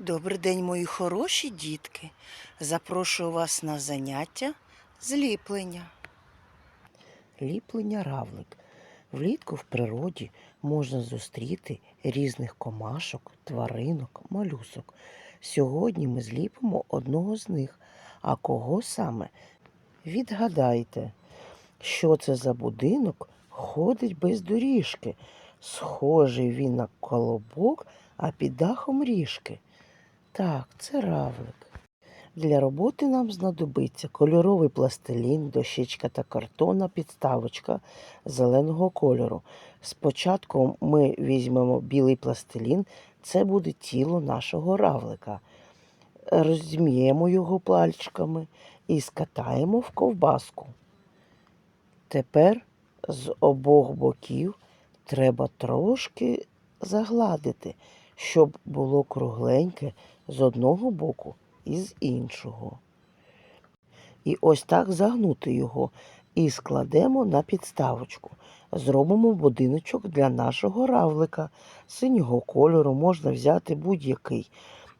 Добрий день, мої хороші дітки. Запрошую вас на заняття з ліплення. Ліплення равлик. Влітку в природі можна зустріти різних комашок, тваринок, малюсок. Сьогодні ми зліпимо одного з них. А кого саме? Відгадайте, що це за будинок ходить без доріжки. Схожий він на колобок, а під дахом ріжки. Так, це равлик. Для роботи нам знадобиться кольоровий пластилін, дощечка та картонна підставочка зеленого кольору. Спочатку ми візьмемо білий пластилін, це буде тіло нашого равлика. Розміємо його пальчиками і скатаємо в ковбаску. Тепер з обох боків треба трошки загладити, щоб було кругленьке з одного боку і з іншого. І ось так загнути його і складемо на підставочку. Зробимо будиночок для нашого равлика. Синього кольору можна взяти будь-який.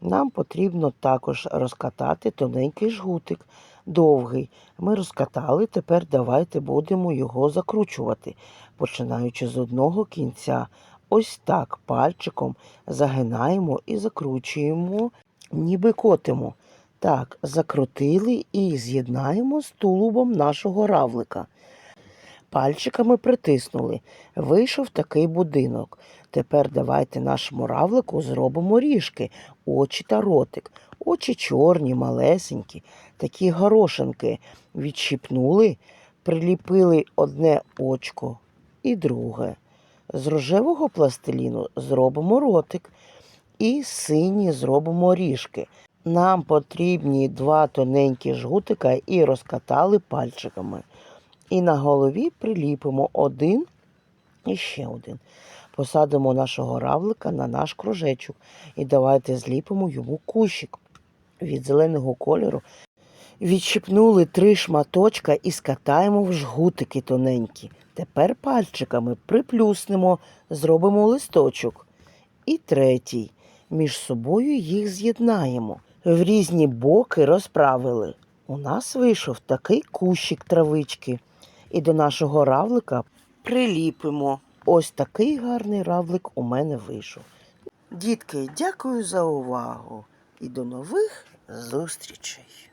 Нам потрібно також розкатати тоненький жгутик, довгий. Ми розкатали, тепер давайте будемо його закручувати, починаючи з одного кінця. Ось так пальчиком загинаємо і закручуємо, ніби котимо. Так, закрутили і з'єднаємо з тулубом нашого равлика. Пальчиками притиснули. Вийшов такий будинок. Тепер давайте нашому равлику зробимо ріжки, очі та ротик. Очі чорні, малесенькі, такі горошинки. Відщипнули, приліпили одне очко і друге. З рожевого пластиліну зробимо ротик і сині зробимо ріжки. Нам потрібні два тоненькі жгутика і розкатали пальчиками. І на голові приліпимо один і ще один. Посадимо нашого равлика на наш кружечок і давайте зліпимо йому кущик від зеленого кольору. Відщипнули три шматочка і скатаємо в жгутики тоненькі. Тепер пальчиками приплюснемо, зробимо листочок. І третій. Між собою їх з'єднаємо. В різні боки розправили. У нас вийшов такий кущик травички. І до нашого равлика приліпимо. Ось такий гарний равлик у мене вийшов. Дітки, дякую за увагу і до нових зустрічей.